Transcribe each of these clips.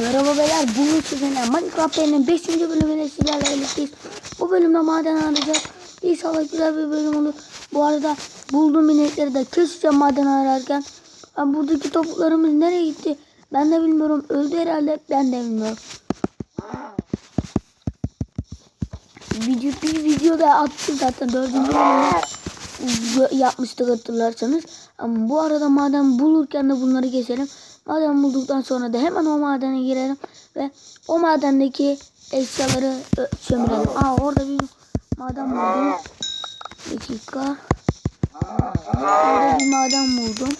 Merhaba beyler, bugün sizinle Minecraft Bey'in 5. bölümüyle sizlerle birlikteyiz. Bu bölümde maden arayacağız. İnşallah güzel bir bölüm olur. Bu arada bulduğum inekleri de keseceğim maden ararken. Ha, buradaki topuklarımız nereye gitti? Ben de bilmiyorum. Öldü herhalde. Ben de bilmiyorum. Video, bir videoda attık zaten. Dördüncü bölümü yapmıştık hatırlarsanız. Ama bu arada maden bulurken de bunları keselim. Maden bulduktan sonra da hemen o madene girelim ve o madendeki eşyaları sömürelim. Aa orada bir maden buldum. Bir dakika. Orada bir maden buldum.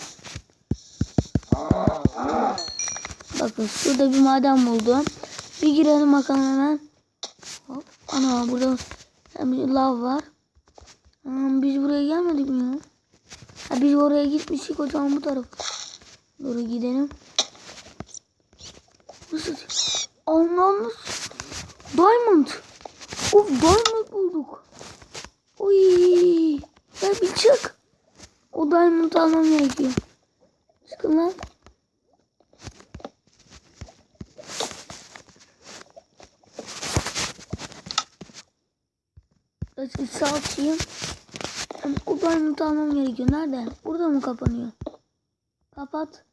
Bakın şurada bir maden buldum. Bir girelim bakalım hemen. Hop. Ana burada bir lav var. Hmm, biz buraya gelmedik mi ya? Ha, biz oraya gitmiştik o zaman bu taraf. Doğru gidelim. Nasıl? Anlamlı. Diamond. Of diamond bulduk. Oy. Ya bir çık. O diamond almam gerekiyor. Çıkın lan. Açayım. Ama O diamond almam gerekiyor. Nerede? Burada mı kapanıyor? Kapat.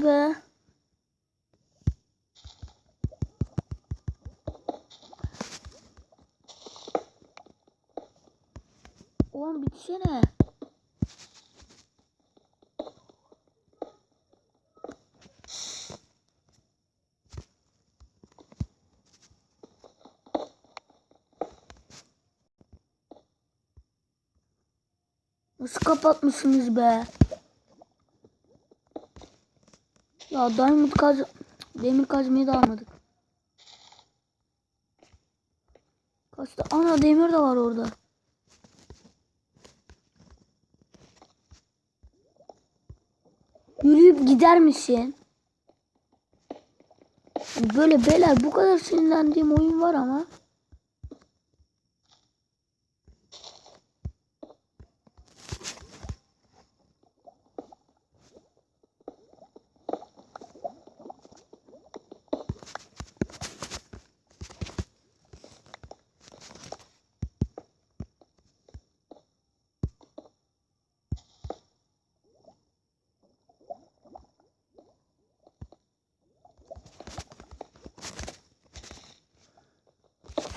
Hadi be. Oğlum bitsene. Nasıl kapatmışsınız be? Ya diamond kaz demir kazmayı da almadık. Kaçta? Ana demir de var orada. Yürüyüp gider misin? Böyle beyler bu kadar sinirlendiğim oyun var ama.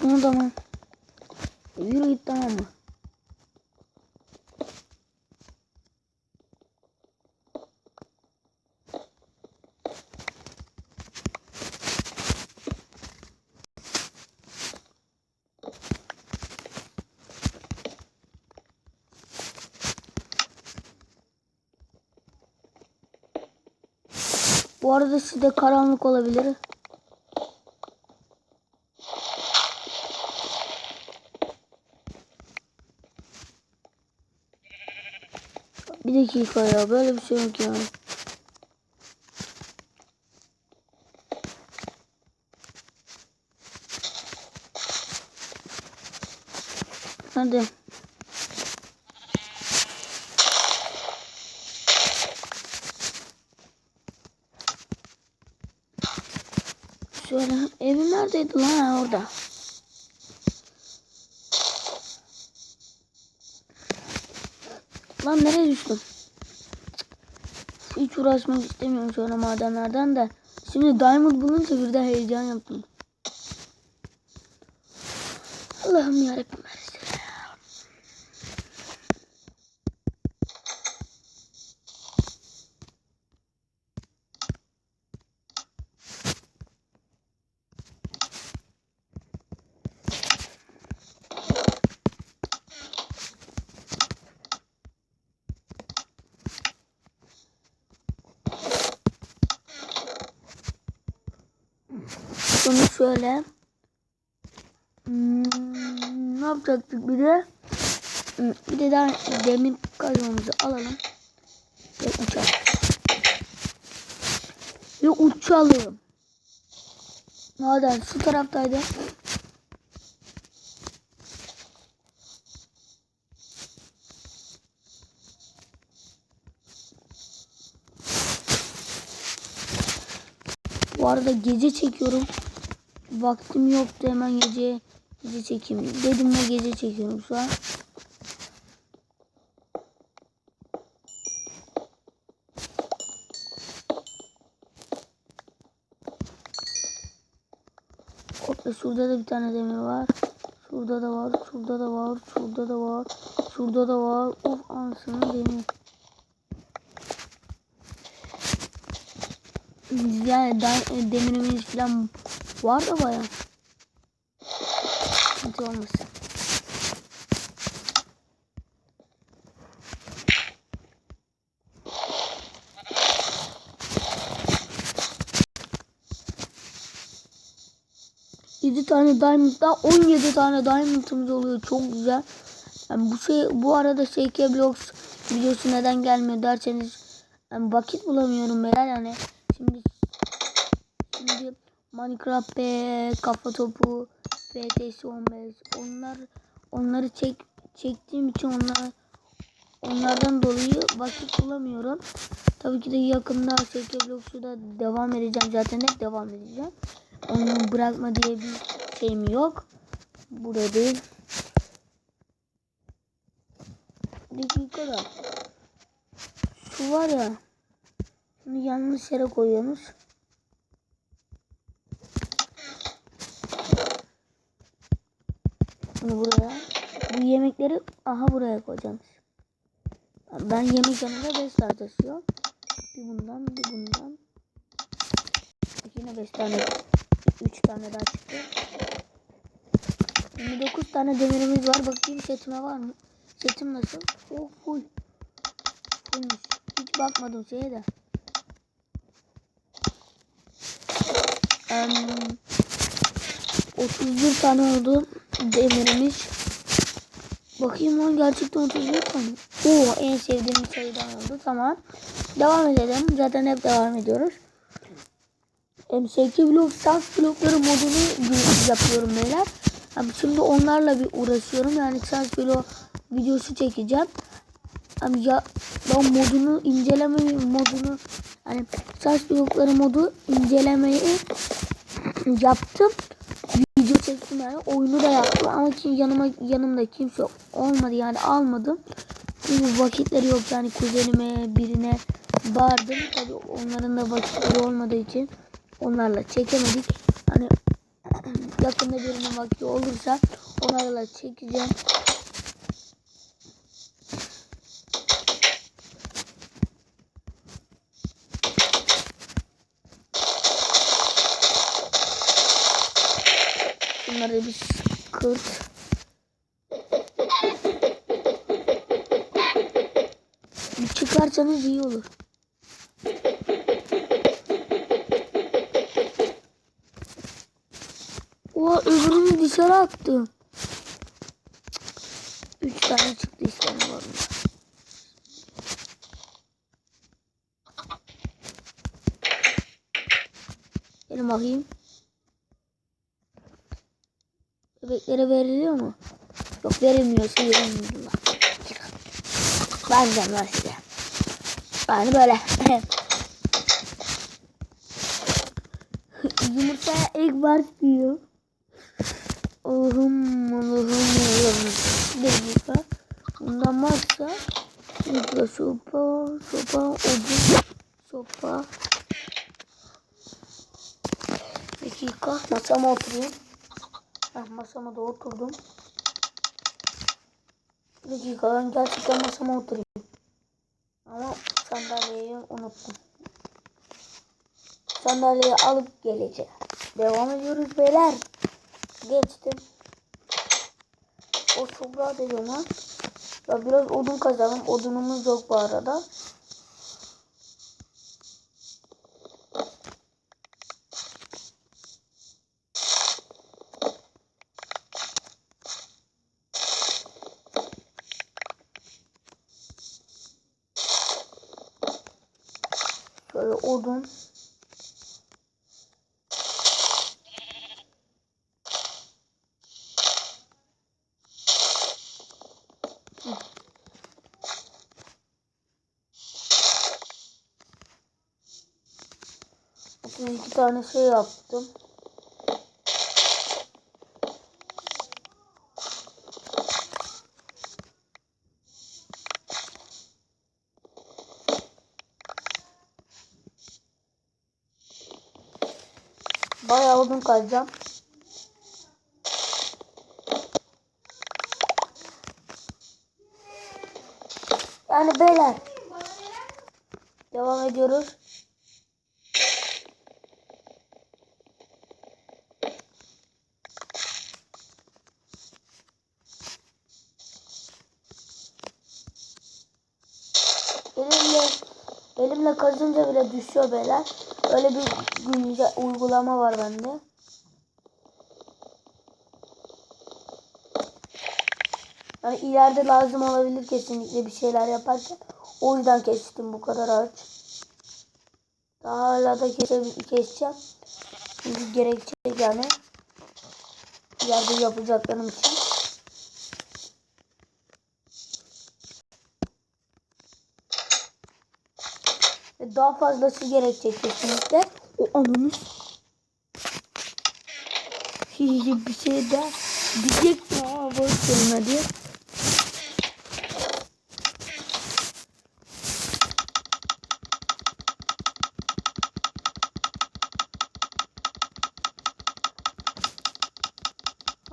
Bunu tamam. Yürü git? Bu arada sizde karanlık olabilir. Bir dakika ya böyle bir şey yok ya. Hadi. Şöyle evim neredeydi lan orada. Lan nereye düştüm? Hiç uğraşmak istemiyorum sonra madenlerden de. Şimdi diamond bulunca bir de heyecan yaptım. Allah'ım yarabbim. şöyle. Hmm, ne yapacaktık bir de? Hmm, bir de daha demir kazmamızı alalım. Ve uçalım. Ve uçalım. Maden şu taraftaydı. Bu arada gece çekiyorum. Vaktim yoktu hemen gece gece çekeyim. Dedim ve gece çekiyorum şu an. Hopla şurada da bir tane demir var. Şurada da var, şurada da var, şurada da var, şurada da var. Of anasını demir. Yani da- demirimiz falan var da baya. Hiç olmasın. Yedi tane diamond'da 17 tane diamond'ımız oluyor. Çok güzel. Yani bu şey bu arada SK Blocks videosu neden gelmiyor derseniz yani vakit bulamıyorum beyler yani. Şimdi Şimdi Minecraft ve kafa topu FTS 15 onlar onları çek çektiğim için onlar onlardan dolayı vakit bulamıyorum. Tabii ki de yakında SK Blocks'u devam edeceğim zaten hep devam edeceğim. Onu bırakma diye bir şeyim yok. Burada değil. Dakikada. Şu var ya. Bunu yanlış yere koyuyorsunuz. Bunu buraya. Bu yemekleri aha buraya koyacağım. Ben yemek yanında 5 tane taşıyorum. Bir bundan bir bundan. Yine 5 tane 3 tane daha çıktı. 29 tane demirimiz var. Bakayım setime var mı? Setim nasıl? Oh full. Fullmüş. Hiç bakmadım şeye de. Um, 31 tane oldu demirimiz. Bakayım lan gerçekten 31 tane. Oo en sevdiğim sayıdan oldu. Tamam. Devam edelim. Zaten hep devam ediyoruz. MSK blok, sans blokları modunu yapıyorum beyler. Abi şimdi onlarla bir uğraşıyorum. Yani sans blok videosu çekeceğim. Abi ya ben modunu inceleme modunu hani sans blokları modu incelemeyi yaptım çektim yani oyunu da yaptım ama ki yanıma yanımda kimse olmadı yani almadım. Çünkü vakitleri yok yani kuzenime birine bağırdım tabi onların da vakitleri olmadığı için onlarla çekemedik. Hani yakında birinin vakti olursa onlarla çekeceğim. Bunları bir kırt. Çıkarsanız iyi olur. O öbürünü dışarı attım. Üç tane çıktı arada. Gelin bakayım. Bebeklere veriliyor mu? Yok verilmiyorsa verilmiyor. Vereceğim ben size. Yani böyle. Yumurtaya egg var diyor. Allah'ım Allah'ım Allah'ım. Bir dakika. Bundan varsa Sopa, sopa, sopa, odun, sopa. Dakika, masama oturayım. Masama da oturdum. Bir dakika, ben gerçekten masama oturayım. Ama sandalyeyi unuttum. Sandalyeyi alıp geleceğim. Devam ediyoruz beyler. Geçtim. O toprağı dedi ona. Ya biraz odun kazalım. Odunumuz yok bu arada. Şöyle odun. iki tane şey yaptım. Bayağı odun kazacağım. Yani beyler. Devam ediyoruz. Elimle elimle kazınca bile düşüyor beyler. Öyle bir güncel uygulama var bende. Yani ileride lazım olabilir kesinlikle bir şeyler yaparken. O yüzden kestim bu kadar ağaç. Daha hala da kese, keseceğim. Çünkü gerekecek yani. İleride yapacaklarım için. Daha fazlası gerekecek kesinlikle. O ananı Hiç bir şey daha diyecektim ama boş verin hadi.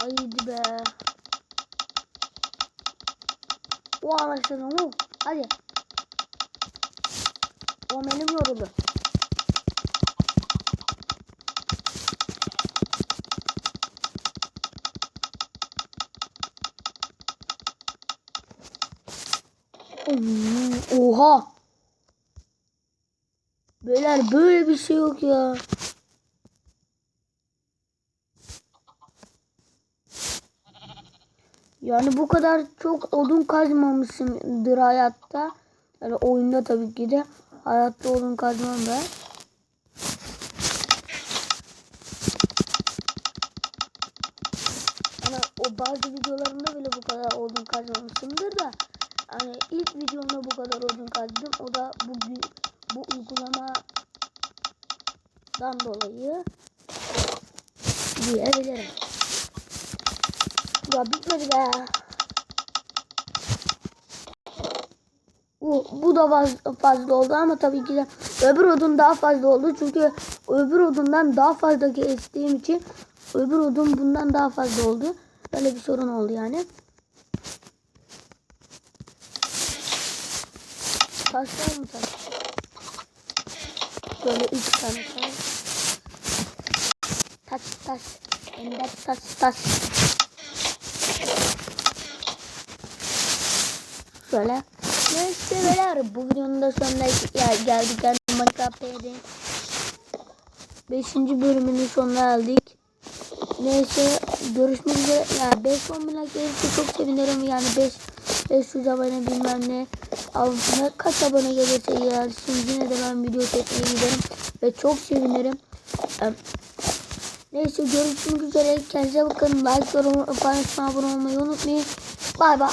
Haydi be. O anasını o. Hadi. O benim yoruldu. Oha. Beyler böyle bir şey yok ya. Yani bu kadar çok odun kazmamışımdır hayatta. Yani oyunda tabii ki de hayatta odun kazmam ben. Yani o bazı videolarımda bile bu kadar odun kazmamışımdır da hani ilk videomda bu kadar odun kazdım. O da bu bu uygulamadan dolayı diyebilirim. Ya bitmedi be. Bu, bu da faz- fazla oldu ama tabii ki de öbür odun daha fazla oldu. Çünkü öbür odundan daha fazla kestiğim için öbür odun bundan daha fazla oldu. Böyle bir sorun oldu yani. Taş var mı taş? Böyle üç tane taş. Taş taş. Ender taş taş. Şöyle. Neyse beyler bu videonun da sonuna gel- geldik. Yani Minecraft PD'nin 5. bölümünün sonuna geldik. Neyse görüşmek üzere. Yani 5-10 bin like gelirse çok sevinirim. Yani 5 500 abone bilmem ne. Altına kaç abone gelirse gelsin yine de ben video çekmeye giderim. Ve çok sevinirim. Neyse görüşmek üzere. Kendinize bakın. Like, yorum, paylaşmayı, abone olmayı unutmayın. Bay bay.